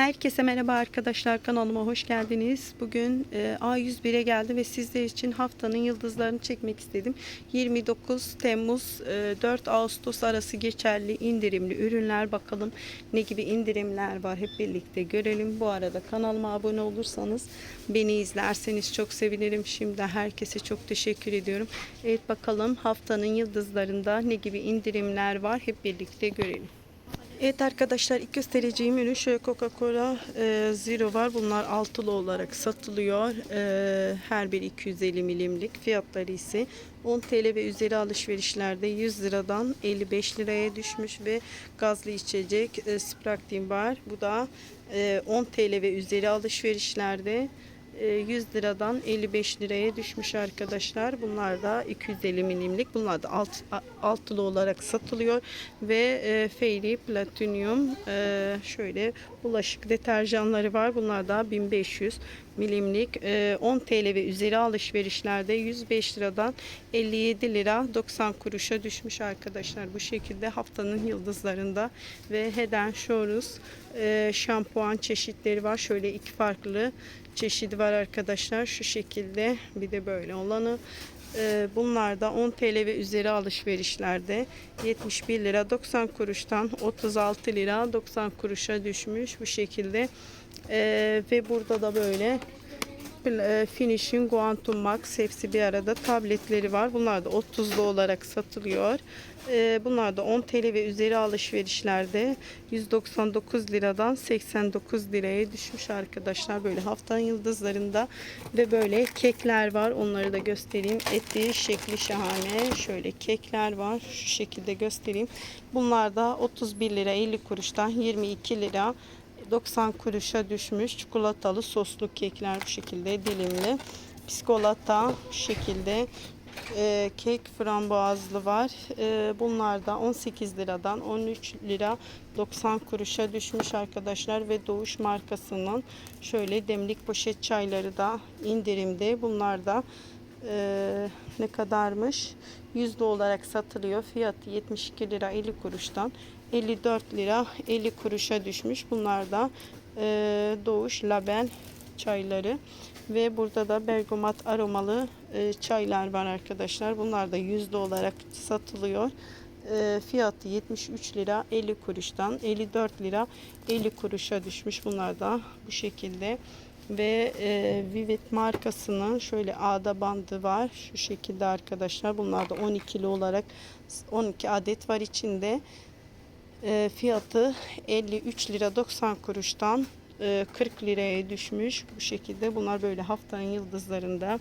Herkese merhaba arkadaşlar kanalıma hoş geldiniz. Bugün e, A101'e geldim ve sizler için haftanın yıldızlarını çekmek istedim. 29 Temmuz e, 4 Ağustos arası geçerli indirimli ürünler bakalım ne gibi indirimler var hep birlikte görelim. Bu arada kanalıma abone olursanız beni izlerseniz çok sevinirim. Şimdi herkese çok teşekkür ediyorum. Evet bakalım haftanın yıldızlarında ne gibi indirimler var hep birlikte görelim. Evet arkadaşlar ilk göstereceğim ürün şöyle Coca-Cola e, Zero var. Bunlar altılı olarak satılıyor. E, her bir 250 milimlik. Fiyatları ise 10 TL ve üzeri alışverişlerde 100 liradan 55 liraya düşmüş ve gazlı içecek e, Sprite var. Bu da e, 10 TL ve üzeri alışverişlerde 100 liradan 55 liraya düşmüş arkadaşlar. Bunlar da 250 milimlik. Bunlar da alt, altılı olarak satılıyor ve e, Fairy Platinum e, şöyle bulaşık deterjanları var. Bunlar da 1500 milimlik e, 10 TL ve üzeri alışverişlerde 105 liradan 57 lira 90 kuruşa düşmüş arkadaşlar. Bu şekilde haftanın yıldızlarında ve Head Shoulders e, şampuan çeşitleri var. Şöyle iki farklı çeşidi var arkadaşlar. Şu şekilde bir de böyle olanı. Ee, Bunlar da 10 TL ve üzeri alışverişlerde 71 lira 90 kuruştan 36 lira 90 kuruşa düşmüş bu şekilde. Ee, ve burada da böyle e, Finishing Quantum Max hepsi bir arada tabletleri var. Bunlar da 30'lu olarak satılıyor. Ee, Bunlar da 10 TL ve üzeri alışverişlerde 199 liradan 89 liraya düşmüş arkadaşlar. Böyle haftanın yıldızlarında ve böyle kekler var. Onları da göstereyim. Etli şekli şahane. Şöyle kekler var. Şu şekilde göstereyim. Bunlar da 31 lira 50 kuruştan 22 lira 90 kuruşa düşmüş çikolatalı soslu kekler bu şekilde dilimli. Biskolata şu şekilde e, kek frambuazlı var. E, bunlar da 18 liradan 13 lira 90 kuruşa düşmüş arkadaşlar ve Doğuş markasının şöyle demlik poşet çayları da indirimde. Bunlar da e, ne kadarmış? Yüzde olarak satılıyor. Fiyatı 72 lira 50 kuruştan 54 lira 50 kuruşa düşmüş. Bunlar da e, Doğuş Label çayları ve burada da bergamot aromalı e, çaylar var arkadaşlar. Bunlar da yüzde olarak satılıyor. E, fiyatı 73 lira 50 kuruştan 54 lira 50 kuruşa düşmüş. Bunlar da bu şekilde ve e, Vivet markasının şöyle ağda bandı var. Şu şekilde arkadaşlar. Bunlar da 12'li olarak 12 adet var içinde. E, fiyatı 53 lira 90 kuruştan e, 40 liraya düşmüş bu şekilde. Bunlar böyle haftanın yıldızlarında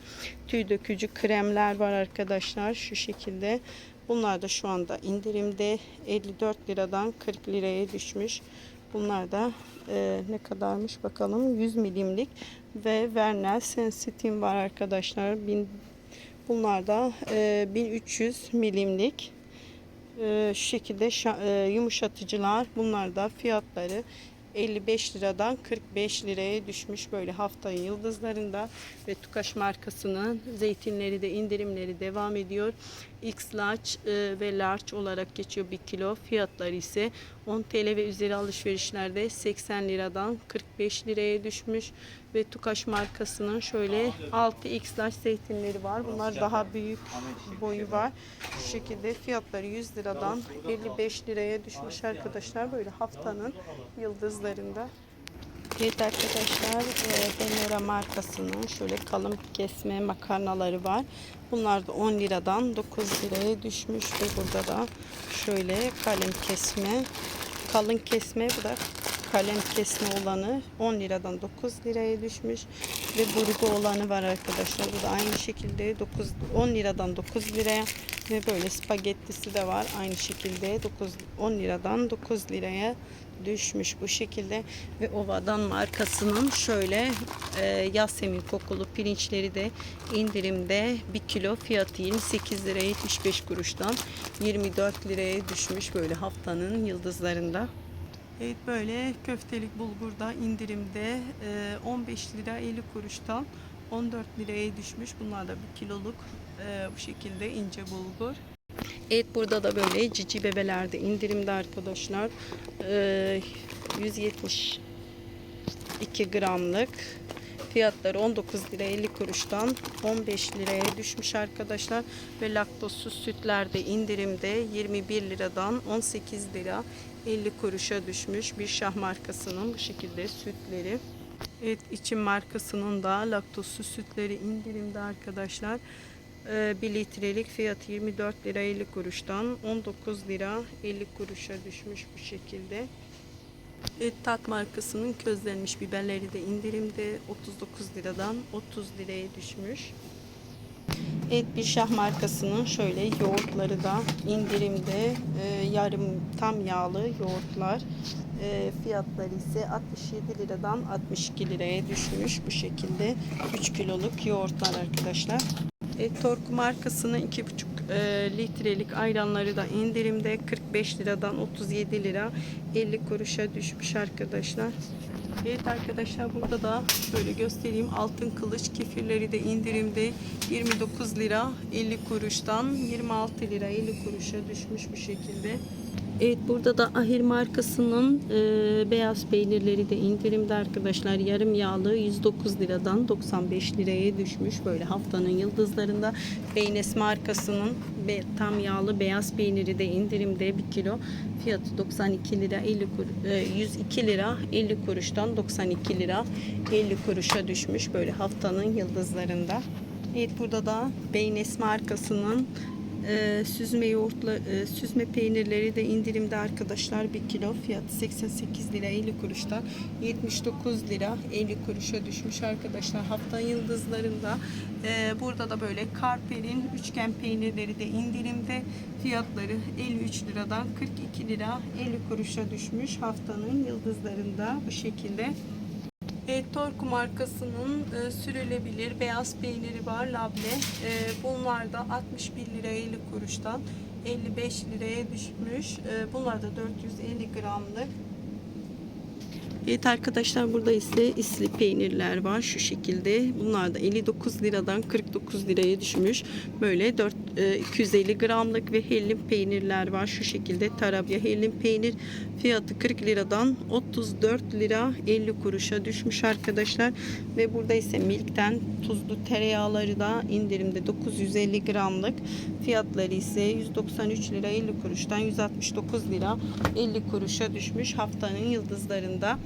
tüy dökücü kremler var arkadaşlar şu şekilde. Bunlar da şu anda indirimde 54 liradan 40 liraya düşmüş. Bunlar da e, ne kadarmış bakalım 100 milimlik ve Vernel Sensitive var arkadaşlar. Bin, bunlar da e, 1300 milimlik. Ee, şu şekilde şa- e, yumuşatıcılar bunlar da fiyatları 55 liradan 45 liraya düşmüş böyle haftanın yıldızlarında ve Tukaş markasının zeytinleri de indirimleri devam ediyor. X large e, ve large olarak geçiyor 1 kilo. Fiyatları ise 10 TL ve üzeri alışverişlerde 80 liradan 45 liraya düşmüş ve Tukaş markasının şöyle 6X large zeytinleri var. Bunlar daha büyük boyu var. Şu şekilde fiyatları 100 liradan 55 liraya düşmüş arkadaşlar. Böyle haftanın yıldızlarında. Evet arkadaşlar Benera markasının şöyle kalın kesme makarnaları var. Bunlar da 10 liradan 9 liraya düşmüş ve burada da şöyle kalem kesme kalın kesme bu da kalem kesme olanı 10 liradan 9 liraya düşmüş ve burgu olanı var arkadaşlar. Bu da aynı şekilde 9 10 liradan 9 liraya ve böyle spagettisi de var aynı şekilde 9 10 liradan 9 liraya düşmüş bu şekilde ve Ova'dan markasının şöyle e, Yasemin kokulu pirinçleri de indirimde 1 kilo fiyatı 28 liraya 75 kuruştan 24 liraya düşmüş böyle haftanın yıldızlarında. Evet böyle köftelik bulgur da indirimde e, 15 lira 50 kuruştan 14 liraya düşmüş. Bunlar da 1 kiloluk e, bu şekilde ince bulgur. Evet burada da böyle cici bebelerde indirimde arkadaşlar. Ee, 170 202 gramlık. Fiyatları 19 lira 50 kuruştan 15 liraya düşmüş arkadaşlar. Ve laktozsuz sütlerde indirimde 21 liradan 18 lira 50 kuruşa düşmüş. Bir şah markasının bu şekilde sütleri. Evet içim markasının da laktozsuz sütleri indirimde arkadaşlar. 1 litrelik fiyatı 24 lira 50 kuruştan 19 lira 50 kuruşa düşmüş bu şekilde. Tat markasının közlenmiş biberleri de indirimde 39 liradan 30 liraya düşmüş. Evet bir şah markasının şöyle yoğurtları da indirimde e, yarım tam yağlı yoğurtlar e, fiyatları ise 67 liradan 62 liraya düşmüş bu şekilde 3 kiloluk yoğurtlar arkadaşlar. E, Torku markasının 2,5 e, litrelik ayranları da indirimde 45 liradan 37 lira 50 kuruşa düşmüş arkadaşlar. Evet arkadaşlar burada da şöyle göstereyim. Altın kılıç kefirleri de indirimde 29 lira 50 kuruştan 26 lira 50 kuruşa düşmüş bu şekilde. Evet burada da Ahir markasının e, beyaz peynirleri de indirimde arkadaşlar. Yarım yağlı 109 liradan 95 liraya düşmüş. Böyle haftanın yıldızlarında Beynes markasının be, tam yağlı beyaz peyniri de indirimde 1 kilo. Fiyatı 92 lira 50 kur, e, 102 lira 50 kuruştan 92 lira 50 kuruşa düşmüş. Böyle haftanın yıldızlarında. Evet burada da Beynes markasının e, süzme yoğurtla e, süzme peynirleri de indirimde arkadaşlar. 1 kilo fiyatı 88 lira 50 kuruştan 79 lira 50 kuruşa düşmüş arkadaşlar. Hafta yıldızlarında e, burada da böyle karperin üçgen peynirleri de indirimde. Fiyatları 53 liradan 42 lira 50 kuruşa düşmüş haftanın yıldızlarında bu şekilde e, Torku markasının e, sürülebilir beyaz peyniri var labne. E, bunlar da 61 lira 50 kuruştan 55 liraya düşmüş. E, bunlar da 450 gramlık. Evet arkadaşlar burada ise isli peynirler var şu şekilde. Bunlar da 59 liradan 49 liraya düşmüş. Böyle 4 e, 250 gramlık ve hellim peynirler var şu şekilde. Tarabya hellim peynir fiyatı 40 liradan 34 lira 50 kuruşa düşmüş arkadaşlar. Ve burada ise Milk'ten tuzlu tereyağları da indirimde 950 gramlık. Fiyatları ise 193 lira 50 kuruştan 169 lira 50 kuruşa düşmüş haftanın yıldızlarında.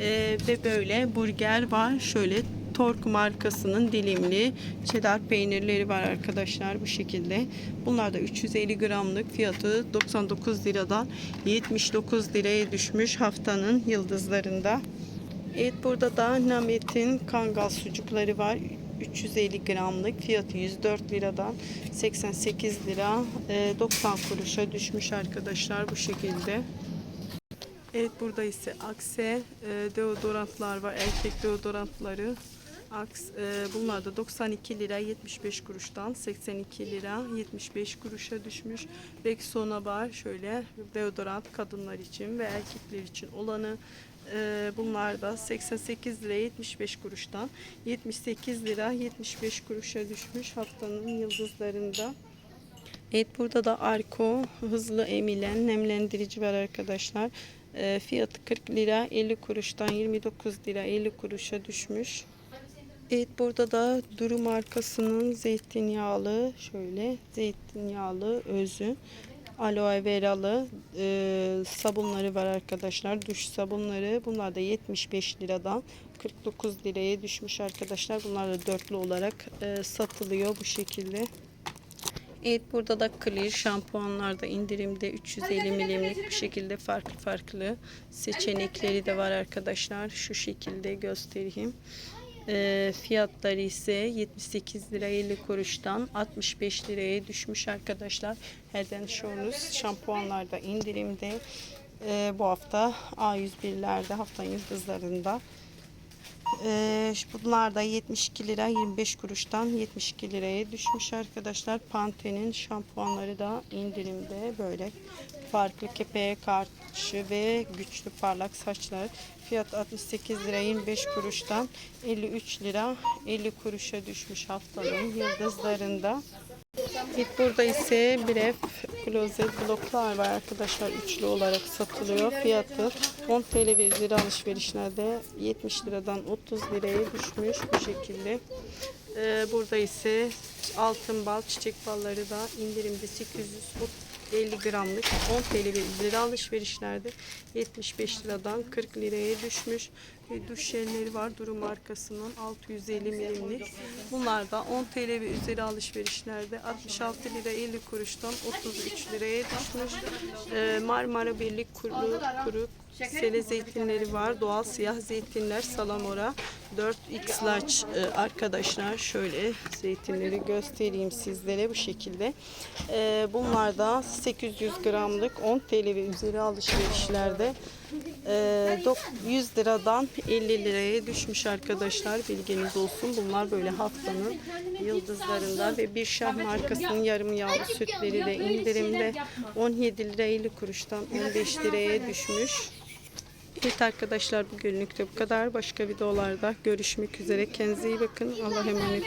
Ee, ve böyle burger var. Şöyle Tork markasının dilimli cheddar peynirleri var arkadaşlar bu şekilde. Bunlar da 350 gramlık fiyatı 99 liradan 79 liraya düşmüş haftanın yıldızlarında. Evet burada da Namet'in kangal sucukları var. 350 gramlık fiyatı 104 liradan 88 lira e, 90 kuruşa düşmüş arkadaşlar bu şekilde. Evet burada ise Akse e, deodorantlar var. Erkek deodorantları. Aks, e, bunlar da 92 lira 75 kuruştan 82 lira 75 kuruşa düşmüş. Rexona var. Şöyle deodorant kadınlar için ve erkekler için olanı. E, bunlar da 88 lira 75 kuruştan 78 lira 75 kuruşa düşmüş haftanın yıldızlarında. Evet burada da Arko hızlı emilen nemlendirici var arkadaşlar. E, fiyatı 40 lira 50 kuruştan 29 lira 50 kuruşa düşmüş. Evet burada da Duru markasının zeytinyağlı şöyle zeytinyağlı özü aloe veralı e, sabunları var arkadaşlar. Duş sabunları. Bunlar da 75 liradan 49 liraya düşmüş arkadaşlar. Bunlar da dörtlü olarak e, satılıyor bu şekilde. Evet burada da clear şampuanlar da indirimde 350 milimlik bu şekilde farklı farklı seçenekleri de var arkadaşlar. Şu şekilde göstereyim. E, fiyatları ise 78 lira 50 kuruştan 65 liraya düşmüş arkadaşlar. Head and Shoulders şampuanlar da indirimde. E, bu hafta A101'lerde hafta yıldızlarında. Ee, bunlar da 72 lira 25 kuruştan 72 liraya düşmüş arkadaşlar. Pantene'in şampuanları da indirimde böyle farklı kepeğe karşı ve güçlü parlak saçlar. Fiyat 68 lira 25 kuruştan 53 lira 50 kuruşa düşmüş haftanın yıldızlarında. Burada ise Bref klozet bloklar var arkadaşlar. Üçlü olarak satılıyor. Fiyatı 10 TL ve üzeri alışverişlerde 70 liradan 30 liraya düşmüş bu şekilde. Ee, burada ise altın bal, çiçek balları da indirimde 850 gramlık 10 TL ve üzeri alışverişlerde 75 liradan 40 liraya düşmüş. Ve duş jelleri var Duru markasının 650 milimlik. Bunlar da 10 TL ve üzeri alışverişlerde 66 lira 50 kuruştan 33 liraya düşmüş. Ee, Marmara Birlik kuru, kuru sele zeytinleri var. Doğal siyah zeytinler salamora 4x large e, arkadaşlar şöyle zeytinleri göstereyim sizlere bu şekilde. Ee, bunlar da 800 gramlık 10 TL ve üzeri alışverişlerde 100 liradan 50 liraya düşmüş arkadaşlar bilginiz olsun. Bunlar böyle haftanın yıldızlarında ve bir şah markasının yarım yağlı sütleri de indirimde 17 lira 50 kuruştan 15 liraya düşmüş. Evet arkadaşlar bugünlük de bu kadar. Başka videolarda görüşmek üzere. Kendinize iyi bakın. Allah'a emanet.